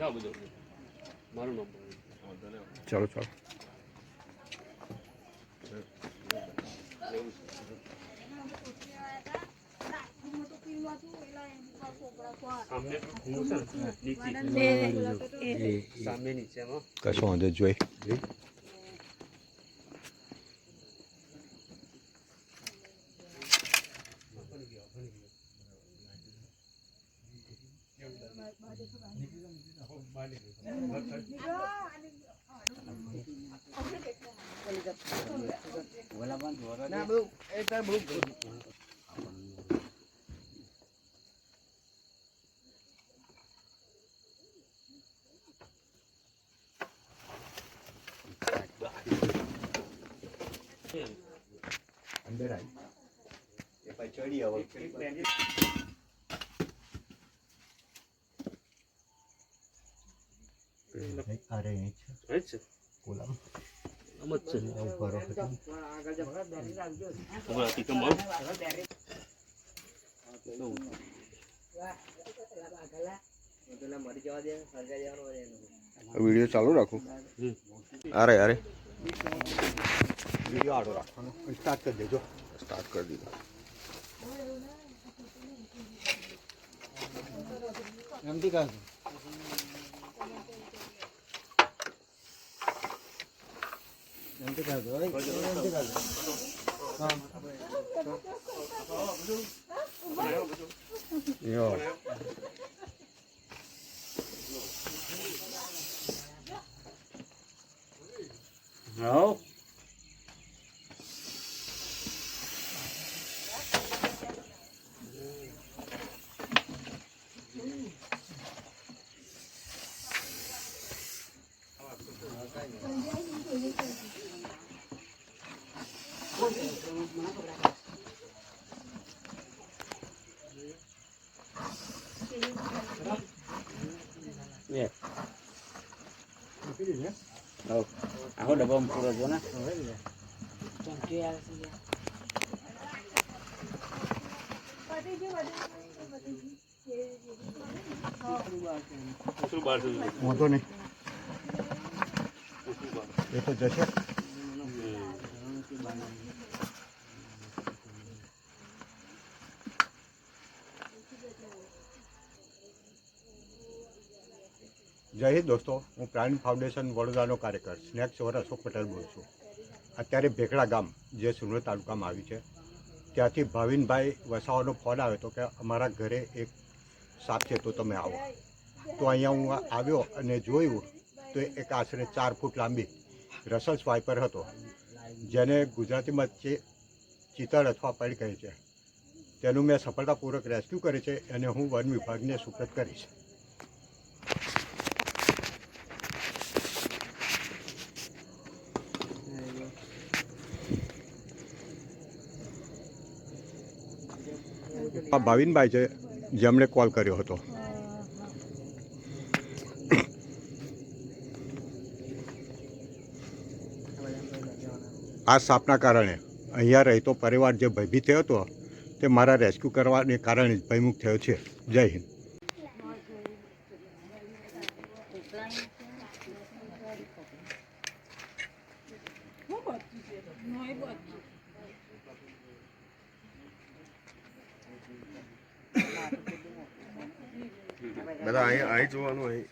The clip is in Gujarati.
જાઓ બધું. મારું નામ બોલો. ચાલો ચાલો. સામને વાંધો છે ને નીચે સામે નીચેમાં કશો વાંધો જોઈ અંદર આવી એ પછી ચડી હવે અરે એ છે? ઓલામાં આમ જ છે ઊભા રહો હતી કે વીડિયો ચાલુ રાખું. અરે અરે વીડિયો આડો રાખવાનો. સ્ટાર્ટ કરી દેજો. સ્ટાર્ટ કરી દીધો. એમથી કાઢ એમથી કાઢ એમથી કાઢ યો હા આખો ડબ્બો પૂરો જો ને શું બહાર થયું વાંધો નહીં એ તો જશે જય હિન્દ દોસ્તો, હું પ્રાણ ફાઉન્ડેશન વડોદરાનો કાર્યકર સ્નેક સવર અશોક પટેલ બોલું છું. અત્યારે ભેખડા ગામ, જે સુરત તાલુકામાં આવ્યું છે, ત્યાંથી ભાવિનભાઈ વસાવાનો ફોન આવ્યો હતો કે અમારા ઘરે એક સાપ છે, તો તમે આવો. તો અહીંયા હું આવ્યો અને જોયું, તો એક આશરે ચાર ફૂટ લાંબી રસલ સ્વાઈપર હતો, જેને ગુજરાતીમાં ચિતળ અથવા પડ કહે છે. તેનું મેં સફળતાપૂર્વક રેસ્ક્યુ કરે છે અને હું વન વિભાગને સુપ્રત કરીશ. આ ભાવિનભાઈ છે, જેમણે કોલ કર્યો હતો. આ સાપના કારણે અહીંયા રહેતો પરિવાર જે ભયભીત થયો હતો, તે મારા રેસ્ક્યુ કરવાને કારણે જ ભયમુખ થયો છે. જય હિન્દ. બધા અહીં અહીં જોવાનું અહીં